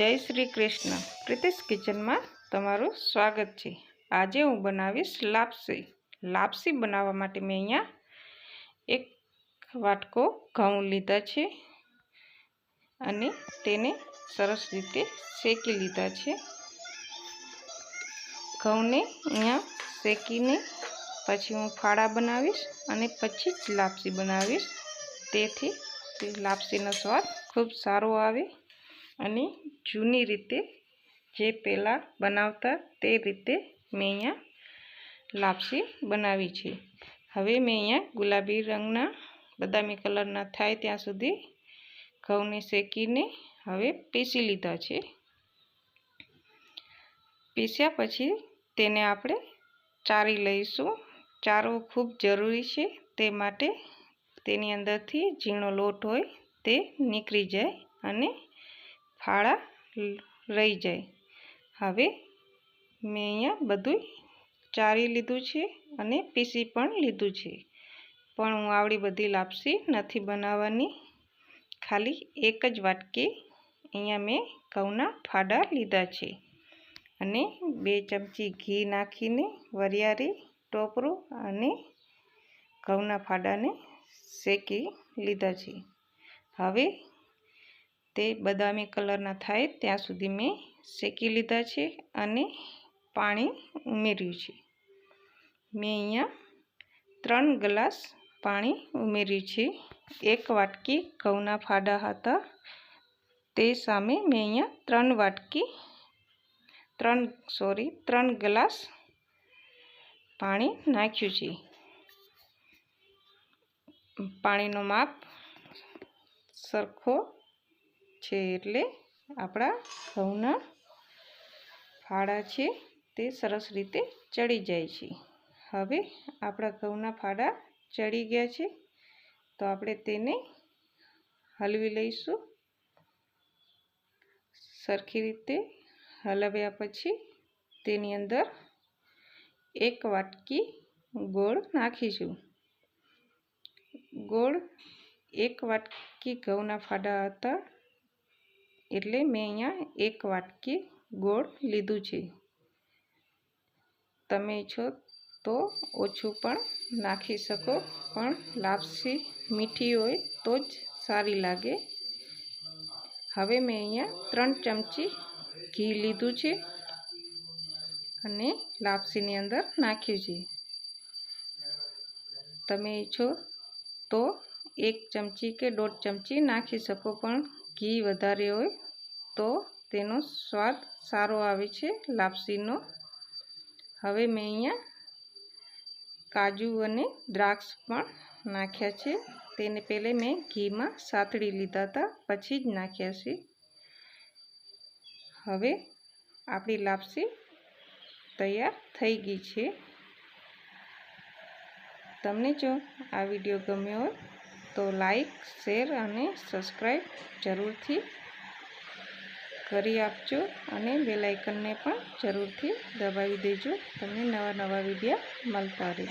જય શ્રી કૃષ્ણ. પ્રિતિશ કિચનમાં તમારું સ્વાગત છે. આજે હું બનાવીશ લાપસી. લાપસી બનાવવા માટે મેં અહીંયા એક વાટકો ઘઉં લીધા છે અને તેને સરસ રીતે શેકી લીધા છે. ઘઉંને અહીંયા શેકીને પછી હું ફાળા બનાવીશ અને પછી જ લાપસી બનાવીશ. તેથી લાપસીનો સ્વાદ ખૂબ સારો આવે. અને જૂની રીતે જે પહેલાં બનાવતા તે રીતે મેં અહીંયા લાપસી બનાવી છે. હવે મેં અહીંયા ગુલાબી રંગના, બદામી કલરના થાય ત્યાં સુધી ઘઉંને શેકીને હવે પીસી લીધા છે. પીસ્યા પછી તેને આપણે ચારી લઈશું. ચારવો ખૂબ જરૂરી છે, તે માટે તેની અંદરથી ઝીણો લોટ હોય તે નીકળી જાય અને ફાળા રહી જાય. હવે મેં અહીંયા બધું ચારી લીધું છે અને પીસી પણ લીધું છે. પણ હું આવડી બધી લાપસી નથી બનાવવાની. ખાલી એક જ વાટકી અહીંયા મેં ઘઉંના ફાડા લીધા છે અને બે ચમચી ઘી નાખીને વરિયાળી ટોપરું અને ઘઉંના ફાડાને શેકી લીધા છે. હવે તે બદામી કલરના થાય ત્યાં સુધી મેં શેકી લીધા છે અને પાણી ઉમેર્યું છે. મેં અહીંયા ત્રણ ગ્લાસ પાણી ઉમેર્યું છે. એક વાટકી ઘઉંના ફાડા હતા. તે સામે મેં અહીંયા ત્રણ વાટકી, ત્રણ સોરી ત્રણ ગ્લાસ પાણી નાખ્યું છે. પાણીનો માપ સરખો છે એટલે આપણા ઘઉંના ફાડા છે તે સરસ રીતે ચડી જાય છે. હવે આપણા ઘઉંના ફાડા ચડી ગયા છે તો આપણે તેને હલવી લઈશું. સરખી રીતે હલાવ્યા પછી તેની અંદર એક વાટકી ગોળ નાખીશું. ગોળ એક વાટકી ઘઉંના ફાડા હતા. એટલે મેં અહીંયા એક વાટકી ગોળ લીધું છે. તમે છો તો ઓછું પણ નાખી શકો, પણ લાપસી મીઠી હોય તો જ સારી લાગે. હવે મેં અહીંયા ત્રણ ચમચી ઘી લીધું છે અને લાપસીની અંદર નાખ્યું છે. તમે ઈચ્છો તો એક ચમચી કે દોઢ ચમચી નાખી શકો, પણ ઘી વધારે હોય તો તેનો સ્વાદ સારો આવે છે, લાપસીનો. હવે મેં અહીંયા કાજુ અને દ્રાક્ષ પણ નાખ્યા છે. તેને પહેલે મેં ઘીમાં સાતળી લીધા હતા, પછી જ નાખ્યા છે. હવે આપણી લાપસી તૈયાર થઈ ગઈ છે. તમને જો આ વીડિયો ગમ્યો હોય તો લાઈક શેર અને સબસ્ક્રાઈબ જરૂરથી કરી આપજો અને બેલાઇકનને પણ જરૂરથી દબાવી દેજો. તમને નવા નવા વિડીયા મળતા રહે